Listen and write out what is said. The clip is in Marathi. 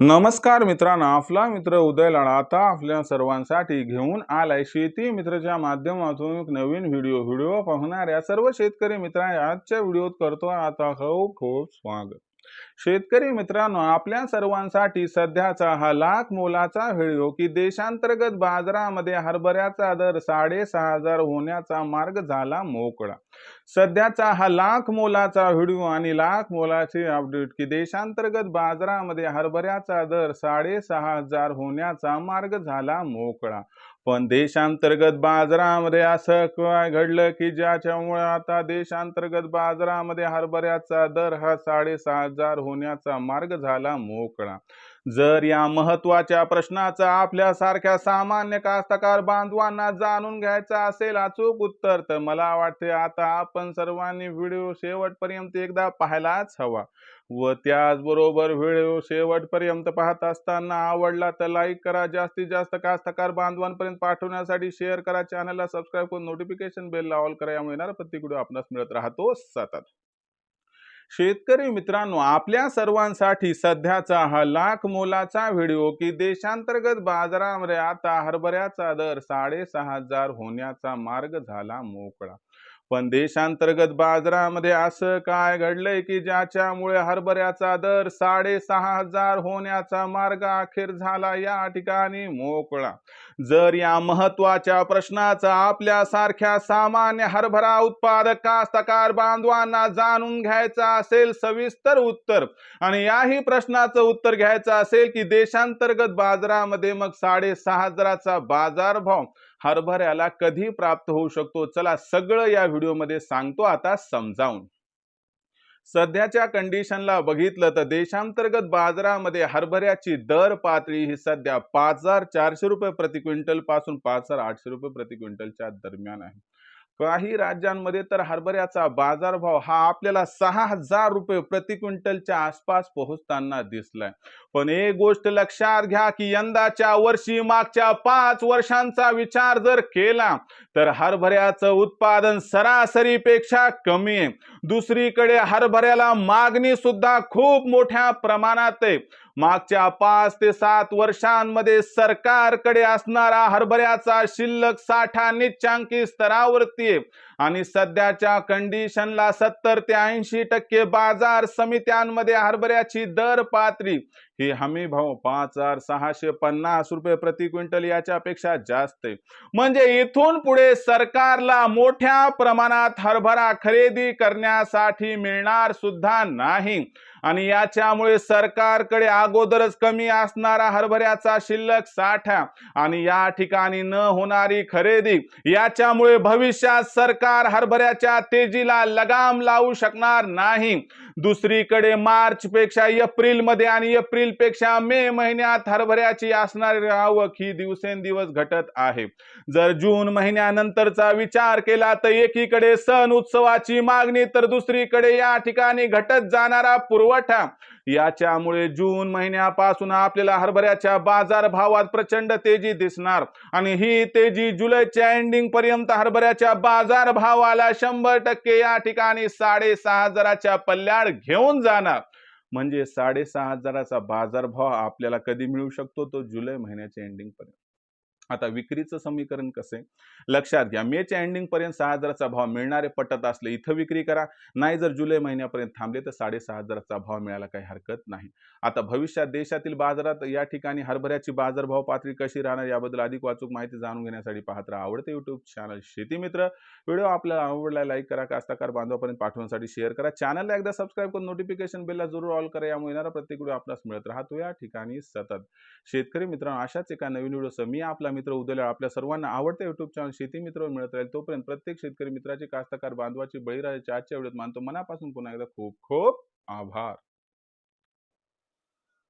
नमस्कार मित्रांनो आपला मित्र उदय लाडा आता आपल्या सर्वांसाठी घेऊन आलाय शेती मित्रच्या माध्यमातून एक नवीन व्हिडिओ व्हिडिओ पाहणाऱ्या सर्व शेतकरी मित्रांना आजच्या व्हिडिओत करतो आता खूप खूप स्वागत. शेतकरी मित्रांनो आपल्या सर्वांसाठी सध्याचा हा लाख मोलाचा व्हिडिओ की देशांतर्गत बाजारामध्ये हरभऱ्याचा दर साडेसहा हजार होण्याचा मार्ग झाला मोकळा. सध्याचा हा लाख मोलाचा व्हिडिओ आणि लाख मोलाचे अपडेट की देशांतर्गत बाजारामध्ये हरभऱ्याचा दर साडेसहा हजार होण्याचा मार्ग झाला मोकळा. पण देशांतर्गत बाजारामध्ये असं काय घडलं की ज्याच्यामुळे आता देशांतर्गत बाजारामध्ये हरभऱ्याचा दर हा साडेसहा हजार होण्याचा मार्ग झाला मोकळा? जर या महत्त्वाच्या प्रश्नाचा आपल्यासारख्या सामान्य कास्तकार बांधवांना जाणून घ्यायचा असेल अचूक उत्तर तर मला वाटते आता आपण सर्वांनी व्हिडिओ शेवटपर्यंत एकदा पाहायलाच हवा व त्याचबरोबर व्हिडिओ शेवटपर्यंत पाहत असताना आवडला तर लाईक करा. जास्तीत जास्त कास्तकार बांधवांपर्यंत पाठवण्यासाठी शेअर करा. चॅनलला सबस्क्राईब करून नोटिफिकेशन बेलला ऑल करा. यामुळे येणारा प्रत्येक व्हिडिओ आपणास मिळत राहतो सतत. शेतकरी मित्रांनो आपल्या सर्वांसाठी सध्याचा हा लाख मोलाचा व्हिडिओ की देशांतर्गत बाजारामध्ये आता हरभऱ्याचा दर साडेसहा हजार होण्याचा मार्ग झाला मोकळा. पण देशांतर्गत बाजारामध्ये असं काय घडलंय की ज्याच्यामुळे हरभऱ्याचा दर साडेसहा हजार होण्याचा मार्ग अखेर झाला या ठिकाणी मोकळा? जर या महत्त्वाच्या प्रश्नाचा आपल्यासारख्या सामान्य हरभरा उत्पादक कास्तकार बांधवांना जाणून घ्यायचा असेल सविस्तर उत्तर आणि याही प्रश्नाचं उत्तर घ्यायचं असेल की देशांतर्गत बाजारामध्ये मग साडेसहा हजाराचा बाजारभाव हरभऱ्याला कधी प्राप्त होऊ शकतो? चला सगळं या व्हिडिओमध्ये सांगतो आता समजावून. सध्याच्या कंडिशनला बघितलं तर देशांतर्गत बाजारामध्ये हरभऱ्याची दर पातळी ही सध्या पाच हजार चारशे रुपये प्रति क्विंटलपासून पाच हजार आठशे रुपये प्रति क्विंटलच्या दरम्यान आहे. काही राज्यांमध्ये तर हरभऱ्याचा बाजारभाव हा आपल्याला सहा हजार रुपये प्रति क्विंटलच्या आसपास पोहोचताना दिसलाय. पण एक गोष्ट लक्षात घ्या की यंदाच्या वर्षी मागच्या पाच वर्षांचा विचार जर केला तर हरभऱ्याचं उत्पादन सरासरीपेक्षा कमी आहे. दुसरीकडे हरभऱ्याला मागणी सुद्धा खूप मोठ्या प्रमाणात आहे. मागच्या पाच ते सात वर्षांमध्ये सरकारकडे असणारा हरभऱ्याचा शिल्लक साठा निच्चांकी स्तरावरती आहे. आणि सध्याच्या कंडिशनला सत्तर ते ऐंशी टक्के बाजार समित्यांमध्ये हरभऱ्याची दर पातळी ही हमी भाव पाच हजार सहाशे पन्नास रुपये प्रति क्विंटल याच्यापेक्षा जास्त आहे. म्हणजे इथून पुढे सरकारला मोठ्या प्रमाणात हरभरा खरेदी करण्यासाठी मिळणार सुद्धा नाही. आणि याच्यामुळे सरकारकडे अगोदरच कमी असणारा हरभऱ्याचा शिल्लक साठा. आणि या ठिकाणी न होणारी खरेदी याच्यामुळे भविष्यात सरकार हरभऱ्याच्या तेजीला लगाम लावू शकणार नाही. दुसरीकडे मार्च पेक्षा एप्रिलमध्ये आणि एप्रिलपेक्षा मे महिन्यात हरभऱ्याची असणारी आवक ही दिवसेंदिवस घटत आहे. जर जून महिन्यानंतरचा विचार केला तर एकीकडे सण उत्सवाची मागणी तर दुसरीकडे या ठिकाणी घटत जाणारा पुरवठा. याच्यामुळे जून महिन्यापासून आपल्याला हरभऱ्याच्या बाजार भावात प्रचंड तेजी दिसणार. आणि ही तेजी जुलैच्या एंडिंग पर्यंत हरभऱ्याच्या बाजार भावाला शंभर टक्के या ठिकाणी साडेसहा हजाराच्या पल्ल्याड घेऊन जाणार. म्हणजे साडेसहा हजाराचा बाजारभाव आपल्याला कधी मिळू शकतो? तो जुलै महिन्याच्या एंडिंग पर्यंत. आता विक्रीचं समीकरण कसं आहे? लक्षात घ्या मेच्या एंडिंग पर्यंत सहा हजाराचा भाव मिळणारे पटत असले इथं विक्री करा. नाही जर जुलै महिन्यापर्यंत थांबले तर साडेसहा हजाराचा भाव मिळायला काही हरकत नाही. आता भविष्यात देशातील बाजारात या ठिकाणी हरभऱ्याची बाजारभाव पातळी कशी राहणार याबद्दल अधिक वाचूक माहिती जाणून घेण्यासाठी पाहत राहा. आवडते युट्यूब चॅनल शेती मित्र. व्हिडिओ आपल्याला आवडला लाईक करा कास्ताकार बांधवापर्यंत पाठवण्यासाठी शेअर करा. चॅनलला एकदा सबस्क्राईब करून नोटिफिकेशन बेलला जरूर ऑल करा. यामुळे येणारा प्रत्येक व्हिडिओ आपल्यास मिळत राहतो. या ठिकाणी सतत शेतकरी मित्रांनो अशाच एका नवीन व्हिडिओसह मी आपला मित्र उदयला आपल्या सर्वांना आवडते युट्यूब चॅनल शेती मित्र मिळत राहील. तोपर्यंत प्रत्येक शेतकरी मित्राची कास्तकार बांधवाची बळीराजाची आजच्या वेळेत मानतो. मनापासून पुन्हा एकदा खूप खूप आभार.